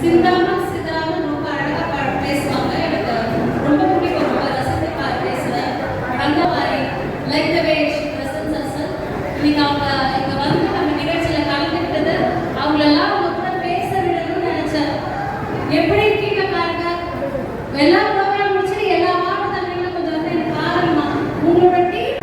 சிந்தாம சிதாம ரொம்ப அழகாக பா- பேசுவாங்க. எனக்கு ரொம்ப பிடிக்கும். ரொம்ப ரசித்து பார்த்து பேசுவேன் அந்த மாதிரி like the way she presents as இன்னைக்கு அவங்க இங்க வந்து நம்ம நிகழ்ச்சியில கலந்துக்கிட்டது அவங்களெல்லாம் அவங்க கூட பேச விடணும்னு நினைச்சேன். எப்படி இருக்கீங்க பாருங்க. எல்லா ப்ரோக்ராம் முடிச்சுட்டு எல்லா வார்த்தை தந்தீங்கன்னா கொஞ்சம் வந்து எனக்கு பாருங்கம்மா. உங்களோட டீம்